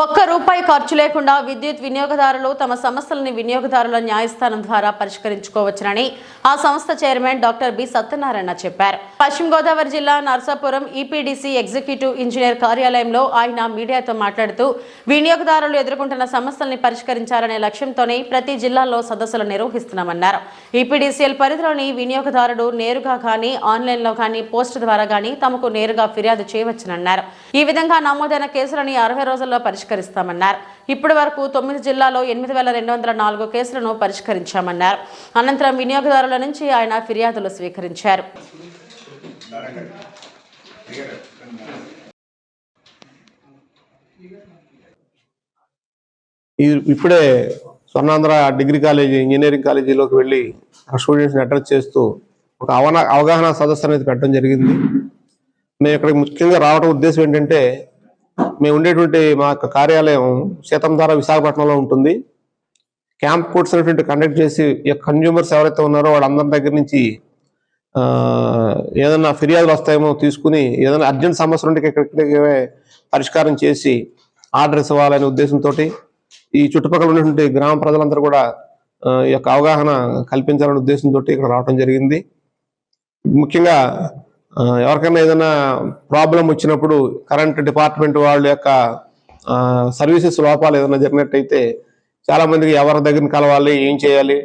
ఒక్క రూపాయి ఖర్చు లేకుండా విద్యుత్ వినియోగదారులు తమ సమస్యలని వినియోగదారుల న్యాయస్థానం ద్వారా పరిష్కరించుకోవచ్చునని ఆ సంస్థ చైర్మన్ డాక్టర్ బి సత్యనారాయణ చెప్పారు. పశ్చిమ గోదావరి జిల్లా నర్సాపురం ఈపీడీసీ ఎగ్జిక్యూటివ్ ఇంజనీర్ కార్యాలయంలో ఆయన మీడియాతో మాట్లాడుతూ వినియోగదారులు ఎదుర్కొంటున్న సమస్యల్ని పరిష్కరించాలనే లక్ష్యంతోనే ప్రతి జిల్లాలో సదస్సులు నిర్వహిస్తున్నామన్నారు. ఈపీడీసీఎల్ పరిధిలోని వినియోగదారుడు నేరుగా కానీ ఆన్లైన్లో కానీ పోస్ట్ ద్వారా కానీ తమకు నేరుగా ఫిర్యాదు చేయవచ్చునన్నారు. ఈ విధంగా నమోదైన కేసులని అరవై రోజుల్లో పరిష్కరిస్తామన్నారు. ఇప్పటి వరకు తొమ్మిది జిల్లాలో ఎనిమిది వేల రెండు వందల నాలుగు కేసులను పరిష్కరించామన్నారు. అనంతరం వినియోగదారుల నుంచి ఆయన ఫిర్యాదులు స్వీకరించారు. ఇప్పుడే స్వర్ణాంధ్ర డిగ్రీ కాలేజీ ఇంజనీరింగ్ కాలేజీలోకి వెళ్ళి ఆ స్టూడెంట్స్ని అడ్రస్ చేస్తూ ఒక అవగాహన సదస్సు అనేది పెట్టడం జరిగింది. మేము ఇక్కడికి ముఖ్యంగా రావడం ఉద్దేశం ఏంటంటే మేము ఉండేటువంటి మా యొక్క కార్యాలయం సీతంధార విశాఖపట్నంలో ఉంటుంది. క్యాంప్ కోర్ట్స్ అనేటువంటి కండక్ట్ చేసి ఈ కన్జ్యూమర్స్ ఎవరైతే ఉన్నారో వాళ్ళందరి దగ్గర నుంచి ఏదైనా ఫిర్యాదులు వస్తాయేమో తీసుకుని ఏదైనా అర్జెంట్ సమస్యలు ఉంటే ఇక్కడికే పరిష్కారం చేసి ఆర్డర్స్ ఇవ్వాలనే ఉద్దేశంతో ఈ చుట్టుపక్కల ఉన్నటువంటి గ్రామ ప్రజలందరూ కూడా ఈ యొక్క అవగాహన కల్పించాలనే ఉద్దేశంతో ఇక్కడ రావడం జరిగింది. ముఖ్యంగా ఎవరికైనా ఏదైనా ప్రాబ్లం వచ్చినప్పుడు కరెంట్ డిపార్ట్మెంట్ వాళ్ళ యొక్క సర్వీసెస్ లోపాలు ఏదైనా జరిగినట్టయితే చాలామందికి ఎవరి దగ్గర కలవాలి ఏం చేయాలి?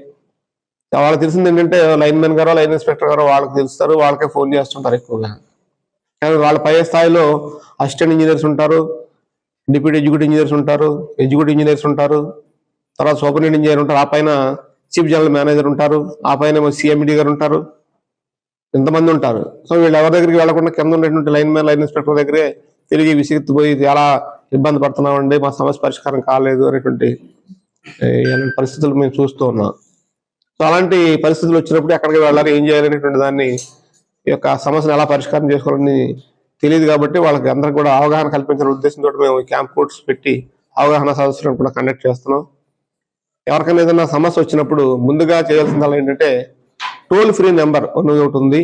వాళ్ళకి తెలిసింది ఏంటంటే లైన్ మెన్ గారో లైన్ ఇన్స్పెక్టర్ గారో వాళ్ళకి తెలుస్తారు వాళ్ళకే ఫోన్ చేస్తుంటారు ఎక్కువగా. కానీ వాళ్ళ పై స్థాయిలో అసిస్టెంట్ ఇంజనీర్స్ ఉంటారు డిప్యూటీ ఎగ్జిక్యూటివ్ ఇంజనీర్స్ ఉంటారు ఎగ్జిక్యూటివ్ ఇంజనీర్స్ ఉంటారు తర్వాత సూపరింటెండెంట్ ఇంజనీర్ ఉంటారు ఆ పైన చీఫ్ జనరల్ మేనేజర్ ఉంటారు ఆ పైన సిఎండి గారు ఉంటారు. ఇంతమంది ఉంటారు. సో వీళ్ళు ఎవరి దగ్గరికి వెళ్ళకుండా కింద ఉన్నటువంటి లైన్ మ్యాన్ లైన్ ఇన్స్పెక్టర్ దగ్గరే తిరిగి విసిగెత్తిపోయి చాలా ఇబ్బంది పడుతున్నామండి? మా సమస్య పరిష్కారం కాలేదు అనేటువంటి పరిస్థితులు మేము చూస్తూ ఉన్నాం. సో అలాంటి పరిస్థితులు వచ్చినప్పుడు ఎక్కడికి వెళ్ళాలి ఏం చేయాలి అనేటువంటి దాన్ని ఈ యొక్క సమస్యను ఎలా పరిష్కారం చేసుకోవాలని తెలియదు కాబట్టి వాళ్ళకి అందరికి కూడా అవగాహన కల్పించిన ఉద్దేశంతో మేము క్యాంప్ కోర్ట్స్ పెట్టి అవగాహన సదస్సులను కూడా కండక్ట్ చేస్తున్నాం. ఎవరికైనా ఏదైనా సమస్య వచ్చినప్పుడు ముందుగా చేయాల్సిన ఏంటంటే టోల్ ఫ్రీ నెంబర్ అనేది ఒకటి ఉంది.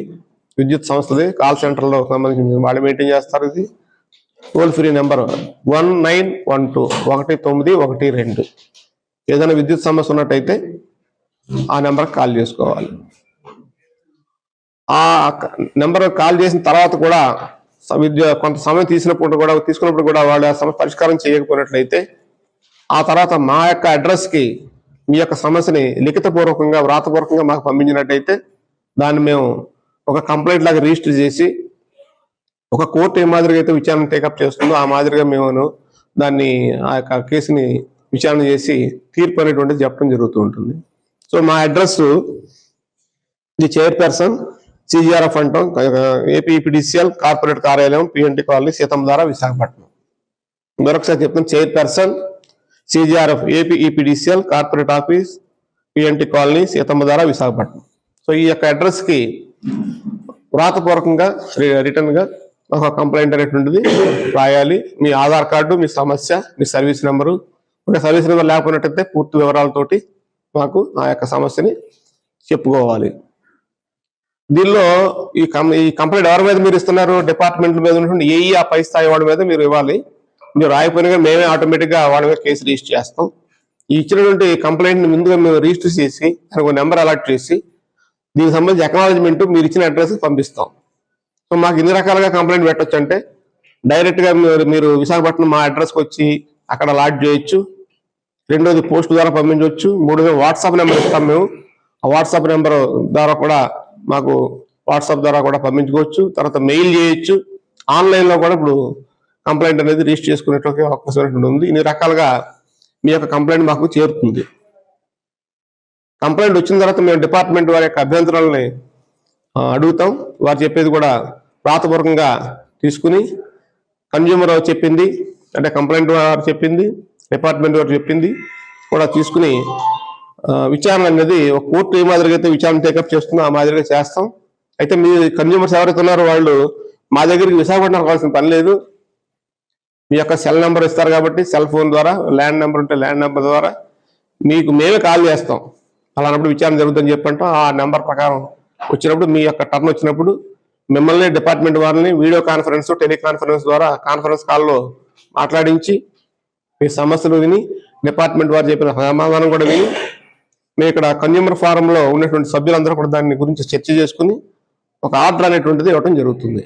విద్యుత్ సంస్థది కాల్ సెంటర్లో సంబంధించి వాళ్ళు మెయింటైన్ చేస్తారు ఇది. Toll free number one nine one two ఒకటి తొమ్మిది ఒకటి రెండు. ఏదైనా విద్యుత్ సమస్య ఉన్నట్టయితే ఆ నెంబర్కి కాల్ చేసుకోవాలి. ఆ నెంబర్ కాల్ చేసిన తర్వాత కూడా విద్య కొంత సమయం తీసినప్పుడు కూడా తీసుకున్నప్పుడు కూడా వాళ్ళు ఆ సమస్య పరిష్కారం చేయకపోయినట్లయితే ఆ తర్వాత మా యొక్క అడ్రస్కి మీ యొక్క సమస్యని లిఖితపూర్వకంగా వ్రాతపూర్వకంగా మాకు పంపించినట్టయితే దాన్ని మేము ఒక కంప్లైంట్ లాగా రిజిస్టర్ చేసి ఒక కోర్టు ఏ మాదిరిగా అయితే విచారణ టేకప్ చేస్తుందో ఆ మాదిరిగా మేము దాన్ని ఆ యొక్క కేసుని విచారణ చేసి తీర్పు అనేటువంటిది చెప్పడం జరుగుతూ ఉంటుంది. సో మా అడ్రస్ ది చైర్పర్సన్ సిజిఆర్ఎఫ్ అంటాం ఏపీపీడిసిఎల్ కార్పొరేట్ కార్యాలయం పిఎన్టీ కాలనీ సీతంధార విశాఖపట్నం. మరొకసారి చెప్తాను chairperson CGRF AP EPDCL corporate office PNT colony Seethammadhara Visakhapatnam. So ఈ యొక్క అడ్రస్కి వ్రాతపూర్వకంగా రిటర్న్గా ఒక కంప్లైంట్ అనేటువంటిది రాయాలి. మీ ఆధార్ కార్డు మీ సమస్య మీ సర్వీస్ నెంబరు ఒక సర్వీస్ నెంబర్ లేకపోయినట్టయితే పూర్తి వివరాలతోటి మాకు ఆ యొక్క సమస్యని చెప్పుకోవాలి. దీనిలో ఈ కం ఈ కంప్లైంట్ ఎవరి మీద మీరు ఇస్తున్నారు? డిపార్ట్మెంట్ మీద ఉన్నటువంటి ఏఈ ఆ పై స్థాయి వాడి మీద మీరు ఇవ్వాలి. మీరు రాయిపోయినా మేమే ఆటోమేటిక్గా వాళ్ళ వాడి మీద కేసు రిజిస్టర్ చేస్తాం. ఈ ఇచ్చినటువంటి కంప్లైంట్ని ముందుగా మేము రిజిస్టర్ చేసి దానికి ఒక నెంబర్ అలాట్ చేసి దీనికి సంబంధించి అక్నాలజ్మెంట్ మీరు ఇచ్చిన అడ్రస్ పంపిస్తాం. సో మాకు ఎన్ని రకాలుగా కంప్లైంట్ పెట్టచ్చు అంటే డైరెక్ట్గా మీరు మీరు విశాఖపట్నం మా అడ్రస్కి వచ్చి అక్కడ అలాట్ చేయొచ్చు. రెండోది పోస్ట్ ద్వారా పంపించవచ్చు. మూడోది వాట్సాప్ నెంబర్ ఇస్తాం మేము. ఆ వాట్సాప్ నెంబర్ ద్వారా కూడా మాకు వాట్సాప్ ద్వారా కూడా పంపించుకోవచ్చు. తర్వాత మెయిల్ చేయొచ్చు. ఆన్లైన్లో కూడా ఇప్పుడు కంప్లైంట్ అనేది రిజిస్టర్ చేసుకునేటువంటి అవకాశం ఉంటుంది. ఉంది ఇన్ని రకాలుగా మీ యొక్క కంప్లైంట్ మాకు చేరుతుంది. కంప్లైంట్ వచ్చిన తర్వాత మేము డిపార్ట్మెంట్ వారి యొక్క అభ్యంతరాలని అడుగుతాం. వారు చెప్పేది కూడా వ్రాతపూర్వకంగా తీసుకుని కన్జ్యూమర్ చెప్పింది అంటే కంప్లైంట్ వారు చెప్పింది డిపార్ట్మెంట్ వారు చెప్పింది కూడా తీసుకుని విచారణ అనేది ఒక కోర్టు ఏ మాదిరిగా అయితే విచారణ టేకప్ చేస్తుందో ఆ మాదిరిగా చేస్తాం. అయితే మీ కన్జ్యూమర్స్ ఎవరైతే ఉన్నారో వాళ్ళు మా దగ్గరికి విశాఖపట్నం రావాల్సిన పని లేదు. మీ యొక్క సెల్ నెంబర్ ఇస్తారు కాబట్టి సెల్ ఫోన్ ద్వారా ల్యాండ్ నెంబర్ ఉంటే ల్యాండ్ నెంబర్ ద్వారా మీకు మేమే కాల్ చేస్తాం. అలానప్పుడు విచారణ జరుగుతుందని చెప్పంటాం ఆ నెంబర్ ప్రకారం వచ్చినప్పుడు మీ యొక్క టర్న్ వచ్చినప్పుడు మిమ్మల్ని డిపార్ట్మెంట్ వారిని వీడియో కాన్ఫరెన్స్ టెలికాన్ఫరెన్స్ ద్వారా కాన్ఫరెన్స్ కాల్లో మాట్లాడించి మీ సమస్యలు విని డిపార్ట్మెంట్ వారు చెప్పిన సమాధానం కూడా విని మేము ఇక్కడ కన్యూమర్ ఫారంలో ఉన్నటువంటి సభ్యులందరూ కూడా దాని గురించి చర్చ చేసుకుని ఒక ఆర్డర్ అనేటువంటిది ఇవ్వడం జరుగుతుంది.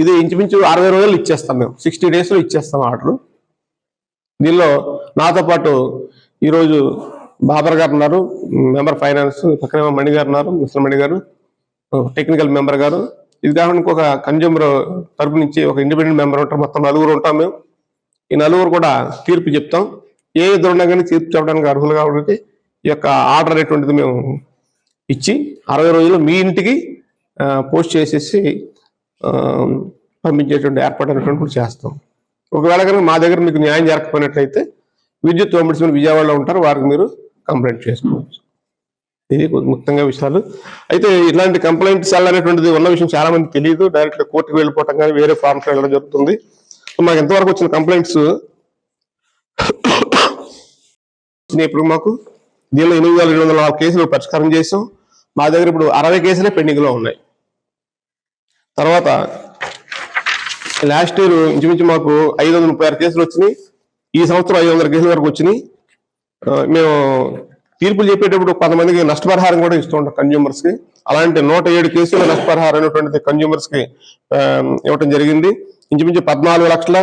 ఇది ఇంచుమించు అరవై రోజులు ఇచ్చేస్తాం మేము. సిక్స్టీ డేస్లో ఇచ్చేస్తాం ఆర్డర్. దీనిలో నాతో పాటు ఈరోజు బాబర్ గారు ఉన్నారు మెంబర్ ఫైనాన్స్ పక్కన మణి గారు ఉన్నారు మిస్టర్ మణి గారు టెక్నికల్ మెంబర్ గారు. ఇది కాకుండా ఇంకొక కన్జ్యూమర్ తరపు నుంచి ఒక ఇండిపెండెంట్ మెంబర్ ఉంటారు. మొత్తం నలుగురు ఉంటాం మేము. ఈ నలుగురు కూడా తీర్పు చెప్తాం. ఏ ఇద్దరు ఉన్నా కానీ తీర్పు చెప్పడానికి అర్హులు కాబట్టి ఈ యొక్క ఆర్డర్ అనేటువంటిది మేము ఇచ్చి అరవై రోజులు మీ ఇంటికి పోస్ట్ చేసేసి పంపించేటువంటి ఏర్పాటు అనేటువంటి కూడా చేస్తాం. ఒకవేళ కనుక మా దగ్గర మీకు న్యాయం జరగకపోయినట్లయితే విద్యుత్ ఒంబడ్స్మన్ విజయవాడలో ఉంటారు వారికి మీరు కంప్లైంట్ చేసుకోవచ్చు. ఇది ముఖ్యంగా విషయాలు. అయితే ఇలాంటి కంప్లైంట్ సెల్ అనేటువంటిది ఉన్న విషయం చాలా మంది తెలియదు. డైరెక్ట్గా కోర్టుకు వెళ్ళిపోవటం కానీ వేరే ఫార్మ్స్ వెళ్ళడం జరుగుతుంది. మాకు ఎంతవరకు వచ్చిన కంప్లైంట్స్ ఇప్పుడు మాకు దీనిలో ఎనిమిది వేల రెండు వందల కేసులు పరిష్కారం చేసాం మా దగ్గర ఇప్పుడు అరవై కేసులే పెండింగ్లో ఉన్నాయి. తర్వాత లాస్ట్ ఇయర్ ఇంచుమించు మాకు ఐదు వందల ముప్పై ఆరు కేసులు వచ్చినాయి. ఈ సంవత్సరం ఐదు వందల కేసుల వరకు వచ్చినాయి. మేము తీర్పులు చెప్పేటప్పుడు కొంతమందికి నష్టపరిహారం కూడా ఇస్తూ ఉంటాం కన్జ్యూమర్స్కి. అలాంటి నూట ఏడు కేసుల నష్టపరిహారం అనేటువంటిది కన్జ్యూమర్స్కి ఇవ్వటం జరిగింది. ఇంచుమించు పద్నాలుగు లక్షల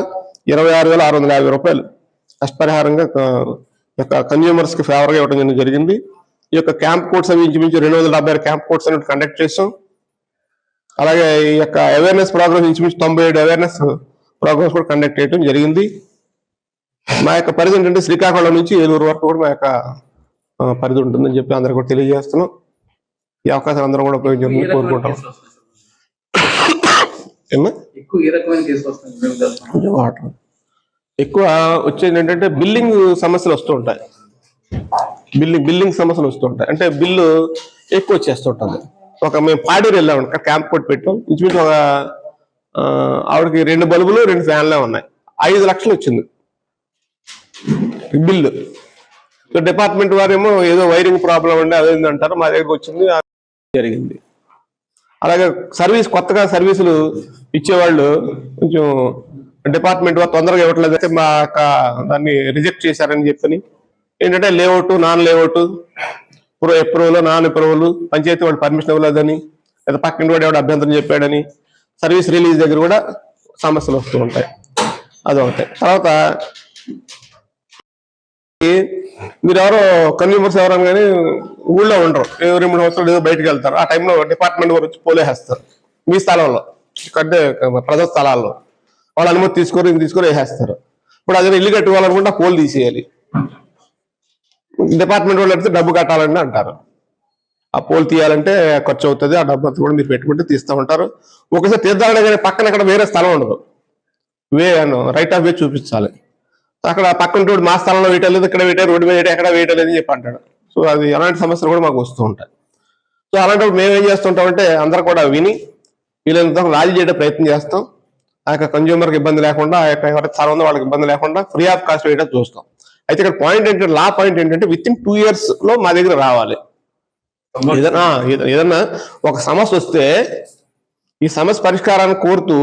ఇరవై ఆరు వేల ఆరు వందల యాభై రూపాయలు నష్టపరిహారంగా ఈ యొక్క కన్జ్యూమర్స్కి కి ఇవ్వడం జరిగింది. ఈ యొక్క క్యాంప్ కోర్ట్స్ అవి ఇంచుమించు రెండు వందల డెబ్బై ఆరు క్యాంప్ కోర్ట్స్ అనేవి కండక్ట్ చేసాం అలాగే ఈ యొక్క అవేర్నెస్ ప్రోగ్రామ్స్ ఇంచుమించు తొంభై ఏడు అవేర్నెస్ ప్రోగ్రామ్స్ కూడా కండక్ట్ చేయడం జరిగింది. మా యొక్క పరిధి ఏంటంటే శ్రీకాకుళం నుంచి ఏలూరు వరకు కూడా మా యొక్క పరిధి ఉంటుందని చెప్పి అందరు కూడా తెలియజేస్తున్నాం. ఈ అవకాశం అందరం కూడా ఉపయోగించాలని కోరుకుంటాం. ఎక్కువ వచ్చేది ఏంటంటే బిల్లింగ్ సమస్యలు వస్తూ ఉంటాయి. బిల్లింగ్ బిల్లింగ్ సమస్యలు వస్తూ ఉంటాయి. అంటే బిల్లు ఎక్కువ వచ్చేస్తుంటుంది ఒక మేము పాడేరు వెళ్ళాం అక్కడ క్యాంప్ కొట్టి పెట్టాం. ఇంచుమించు ఒక ఆవిడకి రెండు బల్బులు రెండు ఫ్యాన్లే ఉన్నాయి. ఐదు లక్షలు వచ్చింది. బిల్లు డిపార్ట్మెంట్ వారేమో ఏదో వైరింగ్ ప్రాబ్లం అండి అదే అంటారు మా దగ్గరకు వచ్చింది. జరిగింది. అలాగే సర్వీస్ కొత్తగా సర్వీసులు ఇచ్చేవాళ్ళు కొంచెం డిపార్ట్మెంట్ వారు తొందరగా ఇవ్వట్లేదు అయితే మా యొక్క దాన్ని రిజెక్ట్ చేశారని చెప్పని. ఏంటంటే layout non layout pro approval non approval panchayat వాళ్ళు పర్మిషన్ ఇవ్వలేదని లేదా పక్కన వాడు ఎవడు అభ్యంతరం చెప్పాడని సర్వీస్ రిలీజ్ దగ్గర కూడా సమస్యలు వస్తూ ఉంటాయి. అదొకటి తర్వాత మీరు ఎవరో కన్స్యూమర్స్ ఎవరైనా కానీ ఊళ్ళో ఉండరు. ఏదో రెండు మూడు సంవత్సరాలు ఏదో బయటకు వెళ్తారు. ఆ టైంలో డిపార్ట్మెంట్ వారు వచ్చి పోలేసేస్తారు మీ స్థలంలో అంటే ప్రజా స్థలాల్లో. వాళ్ళు అనుమతి తీసుకొని ఇది తీసుకొని వేసేస్తారు. ఇప్పుడు అదే ఇల్లు కట్టుకోవాలనుకుంటే ఆ పోల్ తీసేయాలి. డిపార్ట్మెంట్ వాళ్ళు అయితే డబ్బు కట్టాలని అంటారు. ఆ పోల్ తీయాలంటే ఖర్చు అవుతుంది ఆ డబ్బు అంతా కూడా మీరు పెట్టుకుంటే తీస్తూ ఉంటారు. ఒకసారి తీర్థాలనే కానీ పక్కన అక్కడ వేరే స్థలం ఉండదు. వే అను రైట్ ఆఫ్ వే చూపించాలి. అక్కడ పక్కన రోడ్డు మా స్థలంలో వేయటలేదు ఇక్కడ వేయటం రోడ్డు మీద వేయటం ఎక్కడ వేయటం లేదని చెప్పి అంటాడు. సో అది అలాంటి సమస్యలు కూడా మాకు వస్తూ ఉంటాయి. సో అలాంటప్పుడు మేము ఏం చేస్తుంటామంటే అందరూ కూడా విని వీళ్ళంతా రాజీ చేయడం ప్రయత్నం చేస్తాం. ఆ యొక్క కన్జ్యూమర్కి ఇబ్బంది లేకుండా ఆ యొక్క ఎవరైతే స్థలం ఉందో వాళ్ళకి ఇబ్బంది లేకుండా ఫ్రీ ఆఫ్ కాస్ట్ వేయడం చూస్తాం. అయితే ఇక్కడ పాయింట్ ఏంటంటే లా పాయింట్ ఏంటంటే విత్ ఇన్ టూ ఇయర్స్లో మా దగ్గర రావాలి. ఏదన్నా ఒక సమస్య వస్తే ఈ సమస్య పరిష్కారాన్ని కోరుతూ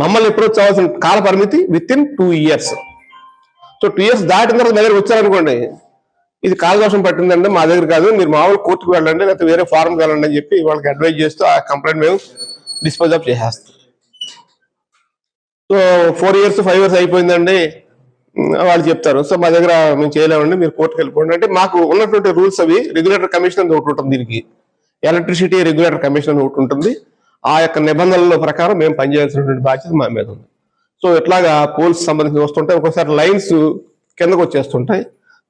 మమ్మల్ని అప్రోచ్ అవ్వాల్సిన కాల పరిమితి within two years so two years దాటిన తర్వాత మా దగ్గర వచ్చారనుకోండి ఇది కాలదోషం పట్టిందండి మా దగ్గర కాదు మీరు మామూలు కోర్టుకు వెళ్ళండి లేకపోతే వేరే ఫారంకి వెళ్ళండి అని చెప్పి వాళ్ళకి అడ్వైజ్ చేస్తూ ఆ కంప్లైంట్ మేము డిస్పోజ్ ఆఫ్ చేసేస్తాం. So four years five years అయిపోయిందండి. వాళ్ళు చెప్తారు. సో మా దగ్గర మేము చేయలేమండి మీరు కోర్టుకు వెళ్ళిపోండి. అంటే మాకు ఉన్నటువంటి రూల్స్ అవి రెగ్యులేటర్ కమిషన్ అని ఒకటి ఉంటుంది దీనికి. ఎలక్ట్రిసిటీ రెగ్యులేటర్ కమిషన్ అని ఒకటి ఉంటుంది. ఆ యొక్క నిబంధనల ప్రకారం మేము పనిచేయాల్సినటువంటి బాధ్యత మా మీద ఉంది. సో ఇట్లాగా పోల్స్ సంబంధించి వస్తుంటాయి. ఒక్కోసారి లైన్స్ కిందకు వచ్చేస్తుంటాయి.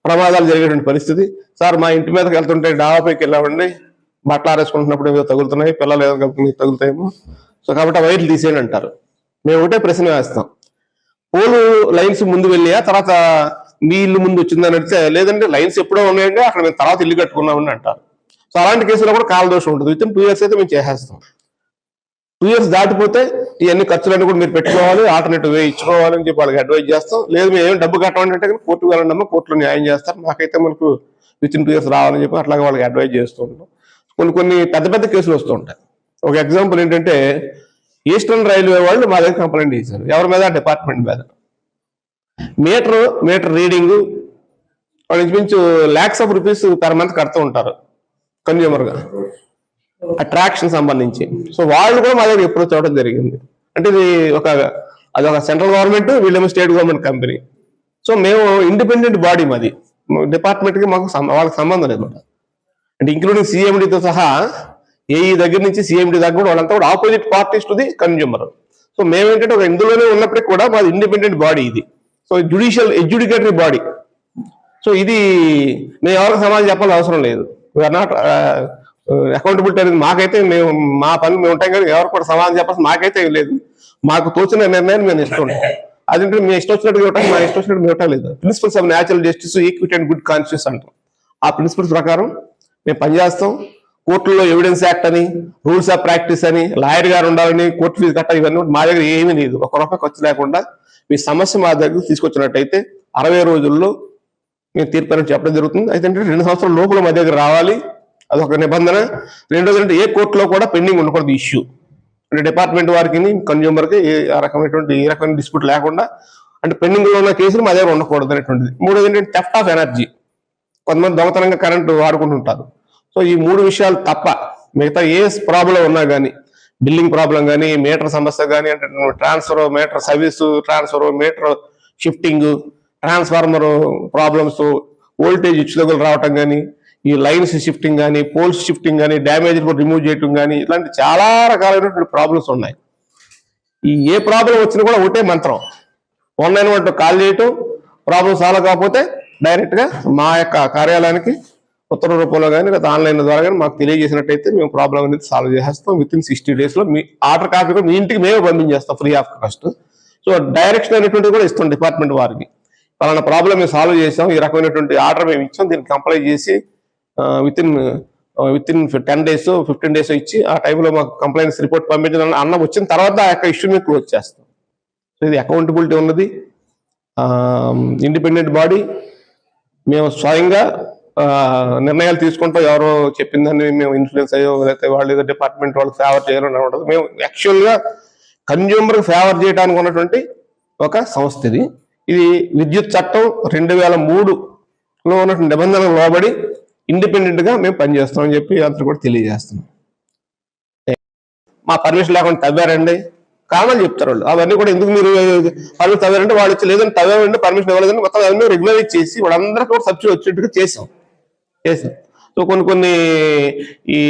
ప్రమాదాలు జరిగేటువంటి పరిస్థితి. సార్ మా ఇంటి మీదకి వెళ్తుంటే డాబాపైకి వెళ్ళామండి. బట్టలు ఆరేసుకుంటున్నప్పుడు ఏదో తగులుతున్నాయి. పిల్లలు ఏదో తగులుతాయేమో. సో కాబట్టి ఆ వైర్లు తీసేయండి అంటారు. మేము ఒకటే ప్రశ్న వేస్తాం. పోలు లైన్స్ ముందు వెళ్ళియా తర్వాత మీ ఇల్లు ముందు వచ్చిందని అడిగితే లేదంటే లైన్స్ ఎప్పుడో ఉన్నాయంటే అక్కడ మేము తర్వాత ఇల్లు కట్టుకున్నామని అంటారు. సో అలాంటి కేసులో కూడా కాల దోషం ఉంటుంది. విత్ టూ ఇయర్స్ అయితే మేము చేసేస్తాం. టూ ఇయర్స్ దాటిపోతే ఇవన్నీ ఖర్చులన్నీ కూడా మీరు పెట్టుకోవాలి ఆల్టర్నేటివ్ వే ఇచ్చుకోవాలి అని చెప్పి వాళ్ళకి అడ్వైజ్ చేస్తాం. లేదు మేము ఏం డబ్బు కట్టమంటే అంటే కోర్టుకు వెళ్ళండి కోర్టులో న్యాయం చేస్తారు. మాకైతే మనకు విత్ ఇన్ టూ ఇయర్స్ రావాలని చెప్పి అట్లాగే వాళ్ళకి అడ్వైజ్ చేస్తూ ఉంటాం. కొన్ని కొన్ని పెద్ద పెద్ద కేసులు వస్తూ ఉంటాయి. ఒక ఎగ్జాంపుల్ ఏంటంటే ఈస్టర్న్ రైల్వే వాళ్ళు మా దగ్గర కంప్లైంట్ చేశారు ఎవరి మీద? డిపార్ట్మెంట్ మీద. మీటర్ మీటర్ రీడింగ్ వాళ్ళు ఇంచుమించు lakhs of rupees per month కడుతూ ఉంటారు కన్జ్యూమర్గా అట్రాక్షన్ సంబంధించి. సో వాళ్ళు కూడా మా దగ్గర ఎప్పుడు చూడడం జరిగింది. అంటే ఇది ఒక అది ఒక సెంట్రల్ గవర్నమెంట్ వీళ్ళేమో స్టేట్ గవర్నమెంట్ కంపెనీ సో మేము ఇండిపెండెంట్ బాడీ మాది. డిపార్ట్మెంట్కి మాకు సం- వాళ్ళకి సంబంధం లేదు అంటే ఇంక్లూడింగ్ సిఎండితో సహా ఏఈ దగ్గర నుంచి సిఎండి దగ్గర కూడా వాళ్ళంతా కూడా opposite parties to the consumer so మేమేంటంటే ఒక ఇందులోనే ఉన్నప్పటికీ కూడా మాది ఇండిపెండెంట్ బాడీ ఇది. So judicial adjudicatory body so ఇది మేము ఎవరికి సమాధానం చెప్పాల్సిన అవసరం లేదు. వీఆర్ నాట్ అకౌంటబిలిటీ అనేది మాకైతే మేము మా పని మేము ఉంటాం కానీ ఎవరు కూడా సమాధానం చెప్పాల్సిన మాకైతే ఏం లేదు. మాకు తోచిన నిర్ణయాన్ని మేము ఇష్టం అదంటే మేము ఇష్టం వచ్చినట్టుగా ఇవ్వటం మా ఇష్టం వచ్చినట్టు ఇవ్వటం లేదు. Principles of natural justice equity and good conscience అంటాం. ఆ ప్రిన్సిపల్స్ ప్రకారం మేము పనిచేస్తాం. కోర్టుల్లో ఎవిడెన్స్ యాక్ట్ అని రూల్స్ ఆఫ్ ప్రాక్టీస్ అని లాయర్ గారు ఉండాలని కోర్టు ఫీజు కట్టాలి ఇవన్నీ మా దగ్గర ఏమీ లేదు. ఒక రూపాయి ఖర్చు లేకుండా మీ సమస్య మా దగ్గర తీసుకొచ్చినట్టయితే అరవై రోజుల్లో మేము తీర్పు చెప్పడం జరుగుతుంది. అయితే రెండు సంవత్సరాల లోపల మా దగ్గర రావాలి. అదొక నిబంధన. రెండోది అంటే ఏ కోర్టులో కూడా పెండింగ్ ఉండకూడదు ఇష్యూ అంటే డిపార్ట్మెంట్ వారికి కన్జ్యూమర్కి ఏ రకమైనటువంటి ఏ రకమైన డిస్ప్యూట్ లేకుండా అంటే పెండింగ్లో ఉన్న కేసులు మా దగ్గర ఉండకూడదు అనేటువంటిది. మూడోది ఏంటంటే టెఫ్ట్ ఆఫ్ ఎనర్జీ కొంతమంది దొంగతనంగా కరెంటు వాడుకుంటుంటారు సో ఈ మూడు విషయాలు తప్ప మిగతా ఏ ప్రాబ్లం ఉన్నా కానీ బిల్లింగ్ ప్రాబ్లం కానీ మీటర్ సమస్య కానీ అంటే transfer meter service transfer meter shifting transformer problems voltage ఇచ్చుదగులు రావటం కానీ ఈ లైన్స్ షిఫ్టింగ్ కానీ పోల్స్ షిఫ్టింగ్ కానీ డ్యామేజ్ రిమూవ్ చేయటం కానీ ఇలాంటి చాలా రకాలైనటువంటి ప్రాబ్లమ్స్ ఉన్నాయి. ఈ ఏ ప్రాబ్లం వచ్చినా కూడా ఒకటే మంత్రం. వన్ నైన్ వన్ కాల్ చేయటం ప్రాబ్లం సాల్వ్ కాకపోతే డైరెక్ట్గా మా యొక్క కార్యాలయానికి ఉత్తర రూపంలో కానీ లేదా ఆన్లైన్ ద్వారా కానీ మాకు తెలియజేసినట్టయితే మేము ప్రాబ్లం అనేది సాల్వ్ చేసేస్తాం. విత్ ఇన్ సిక్స్టీ డేస్లో మీ ఆర్డర్ కాపీ కూడా మీ ఇంటికి మేమే పంపించేస్తాం free of cost. So direction అనేటువంటిది కూడా ఇస్తాం డిపార్ట్మెంట్ వారికి. పలానా ప్రాబ్లం మేము సాల్వ్ చేసాం ఈ రకమైనటువంటి ఆర్డర్ మేము ఇచ్చాం దీనికి కంప్లై చేసి within within ten days fifteen days ఇచ్చి ఆ టైంలో మాకు కంప్లైంట్స్ రిపోర్ట్ పంపించడం అన్నం వచ్చిన తర్వాత ఆ యొక్క ఇష్యూ మేము క్లోజ్ చేస్తాం. సో ఇది అకౌంటబిలిటీ ఉన్నది. ఇండిపెండెంట్ బాడీ మేము స్వయంగా నిర్ణయాలు తీసుకుంటాం ఎవరో చెప్పిందని మేము ఇన్ఫ్లుయెన్స్ అయ్యో లేకపోతే వాళ్ళు ఏదో డిపార్ట్మెంట్ వాళ్ళకి ఫేవర్ చేయాలని ఉండదు మేము యాక్చువల్గా కన్జ్యూమర్ ఫేవర్ చేయడానికి ఉన్నటువంటి ఒక సంస్థ ఇది. ఇది విద్యుత్ చట్టం రెండు వేల మూడులో ఉన్నటువంటి నిబంధనలు లోబడి ఇండిపెండెంట్గా మేము పనిచేస్తామని చెప్పి అందరూ కూడా తెలియజేస్తున్నాం. మా పర్మిషన్ లేకుండా తవ్వారండి. కారణాలు చెప్తారు వాళ్ళు. అవన్నీ కూడా ఎందుకు మీరు పర్మిషన్ తవ్వారంటే వాళ్ళు వచ్చి లేదంటే తవ్వారంటే పర్మిషన్ ఇవ్వలేదని మొత్తం అవన్నీ రెగ్యులరైజ్ చేసి వాళ్ళందరికీ కూడా సబ్సిడీ వచ్చేట్టుగా చేసాం చేసాం సో కొన్ని కొన్ని ఈ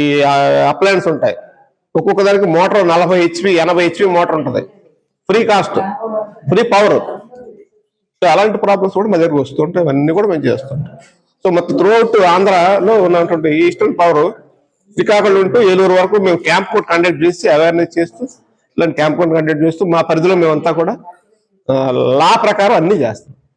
అప్లయన్స్ ఉంటాయి. ఒక్కొక్క దానికి మోటార్ నలభై హెచ్పి ఎనభై హెచ్పి మోటార్ ఉంటుంది. Free cost free power so అలాంటి ప్రాబ్లమ్స్ కూడా మా దగ్గర వస్తుంటాయి అవన్నీ కూడా మేము చేస్తుంటాం సో మొత్తం త్రూఅవుట్ ఆంధ్రాలో ఉన్నటువంటి ఈస్టర్న్ పవర్ శ్రీకాకుళం ఉంటూ ఏలూరు వరకు మేము క్యాంప్ కూడా కండక్ట్ చేసి అవేర్నెస్ చేస్తూ ఇలాంటి క్యాంప్ కూడా కండక్ట్ చేస్తూ మా పరిధిలో మేమంతా కూడా లా ప్రకారం అన్నీ చేస్తాం.